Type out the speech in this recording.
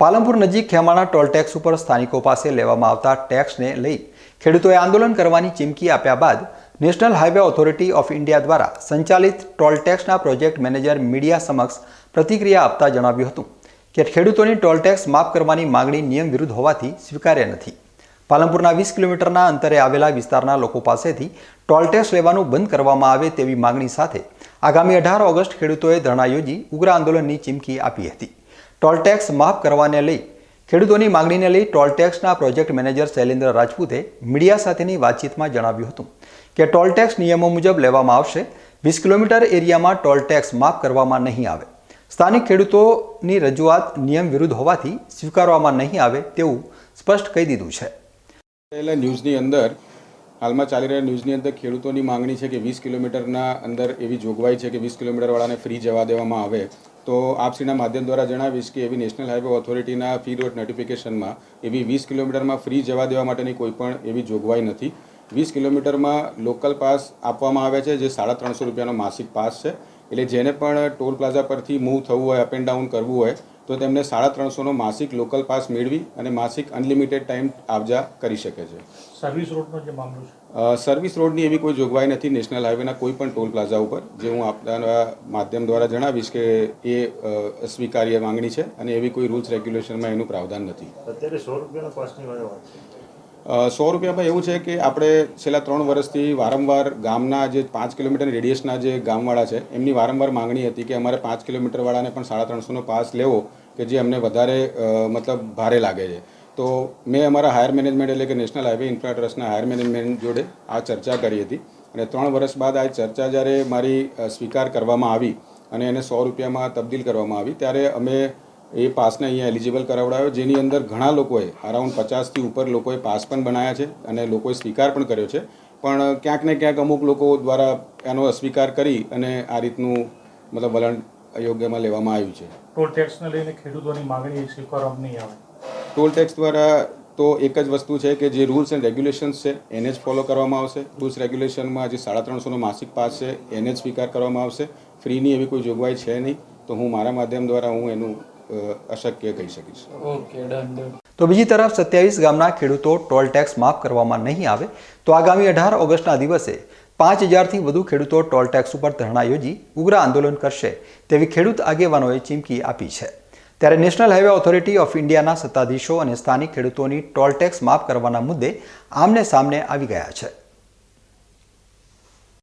પાલનપુર નજીક Khemana toll tax ઉપર સ્થાનિકો પાસે લેવામાં આવતા ટેક્સને લઈ ખેડૂતોએ આંદોલન કરવાની ચીમકી આપ્યા બાદ national highway authority of India દ્વારા સંચાલિત ટોલ ટેક્સના પ્રોજેક્ટ મેનેજર મીડિયા સમક્ષ પ્રતિક્રિયા આપતા જણાવ્યું હતું કે ખેડૂતોની ટોલ ટેક્સ માફ કરવાની માંગણી નિયમ વિરુદ્ધ હોવાથી સ્વીકાર્ય નથી. પાલનપુરના વીસ કિલોમીટરના અંતરે આવેલા વિસ્તારના લોકો પાસેથી ટોલ ટેક્સ લેવાનું બંધ કરવામાં આવે તેવી માંગણી સાથે આગામી અઢાર ઓગસ્ટ ખેડૂતોએ ધરણા યોજી ઉગ્ર આંદોલનની ચીમકી આપી હતી. ટોલ ટેક્સ માફ કરવાને લઈ ખેડૂતોની માંગણીને લઈ ટોલ ટેક્સના પ્રોજેક્ટ મેનેજર શૈલેન્દ્ર રાજપૂતે મીડિયા સાથેની વાતચીતમાં જણાવ્યું હતું કે ટોલ ટેક્સ નિયમો મુજબ લેવામાં આવશે. વીસ કિલોમીટર એરિયામાં ટોલ ટેક્સ માફ કરવામાં નહીં આવે. સ્થાનિક ખેડૂતોની રજૂઆત નિયમ વિરુદ્ધ હોવાથી સ્વીકારવામાં નહીં આવે તેવું સ્પષ્ટ કહી દીધું છે. ન્યૂઝની અંદર હાલમાં ચાલી રહેલા ન્યૂઝની અંદર ખેડૂતોની માંગણી છે કે વીસ કિલોમીટરના અંદર એવી જોગવાઈ છે કે વીસ કિલોમીટરવાળાને ફ્રી જવા દેવામાં આવે. તો આપશ્રીના માધ્યમ દ્વારા જણાવીશ કે એવી નેશનલ હાઈવે ઓથોરિટીના ફી રોડ નોટિફિકેશનમાં એવી વીસ કિલોમીટરમાં ફ્રી જવા દેવા માટેની કોઈ પણ એવી જોગવાઈ નથી. વીસ કિલોમીટરમાં લોકલ પાસ આપવામાં આવે છે, જે સાડા ત્રણસો રૂપિયાનો માસિક પાસ છે. એટલે જેને પણ ટોલ પ્લાઝા પરથી મૂવ થવું હોય અપ એન્ડ ડાઉન કરવું હોય તો તેમને સાડા ત્રણસોનો માસિક લોકલ પાસ મેળવી અને માસિક અનલિમિટેડ ટાઈમ આવજા કરી શકે છે. સર્વિસ રોડનો જે મામલો છે? સર્વિસ રોડની એવી કોઈ જોગવાઈ નથી નેશનલ હાઈવેના કોઈ પણ ટોલ પ્લાઝા ઉપર જે હું આપના માધ્યમ દ્વારા જણાવીશ કે એ સ્વીકાર્ય માંગણી છે અને એવી કોઈ રૂલ્સ રેગ્યુલેશનમાં એનું પ્રાવધાન નથી. અત્યારે સો રૂપિયાના પાસની વાત સો રૂપિયામાં એવું છે કે આપણે છેલ્લા ત્રણ વર્ષથી વારંવાર ગામના જે પાંચ કિલોમીટર રેડિયસના જે ગામવાળા છે એમની વારંવાર માંગણી હતી કે અમારે પાંચ કિલોમીટરવાળાને પણ સાડા ત્રણસોનો પાસ લેવો. કે જે અમને વધારે મતલબ ભારે લાગે છે. તો મેં અમારા હાયર મેનેજમેન્ટ એટલે કે નેશનલ હાઈવે ઇન્ફ્રા ટ્રસ્ટના હાયર મેનેજમેન્ટ જોડે આ ચર્ચા કરી હતી. અને ત્રણ વર્ષ બાદ આ ચર્ચા જ્યારે મારી સ્વીકાર કરવામાં આવી અને એને સો રૂપિયામાં તબદીલ કરવામાં આવી, ત્યારે અમે એ પાસને અહીંયા એલિજિબલ કરાવડાવ્યો જેની અંદર ઘણા લોકોએ અરાઉન્ડ પચાસથી ઉપર લોકોએ પાસ પણ બનાવ્યા છે અને લોકોએ સ્વીકાર પણ કર્યો છે. પણ ક્યાંક ને ક્યાંક અમુક લોકો દ્વારા એનો અસ્વીકાર કરી અને આ રીતનું મતલબ વલણ અયોગ્યમાં લેવામાં આવ્યું છે. ટોલ ટેક્સને લઈને ખેડૂતોની માંગણી સ્વીકારવામાં નહીં આવે. ટોલ ટેક્સ દ્વારા તો એક જ વસ્તુ છે કે જે રૂલ્સ એન્ડ રેગ્યુલેશન્સ છે એને જ ફોલો કરવામાં આવશે. રૂલ્સ રેગ્યુલેશનમાં જે સાડા ત્રણસોનો માસિક પાસ છે એને જ સ્વીકાર કરવામાં આવશે. ફ્રીની એવી કોઈ જોગવાઈ છે નહીં તો હું મારા માધ્યમ દ્વારા હું એનું અશક્ય કહી શકીશ. ઓકે ડન તો બીજી તરફ સત્યાવીસ ગામના ખેડૂતો ટોલ ટેક્સ માફ કરવામાં નહીં આવે તો આગામી અઢાર ઓગસ્ટના દિવસે પાંચ હજારથી વધુ ખેડૂતો ટોલ ટેક્સ ઉપર ધરણા યોજી ઉગ્ર આંદોલન કરશે તેવી ખેડૂત આગેવાનોએ ચીમકી આપી છે. ત્યારે નેશનલ હાઈવે ઓથોરિટી ઓફ ઇન્ડિયાના સત્તાધીશો અને સ્થાનિક ખેડૂતોની ટોલ ટેક્સ માફ કરવાના મુદ્દે આમને સામને આવી ગયા છે.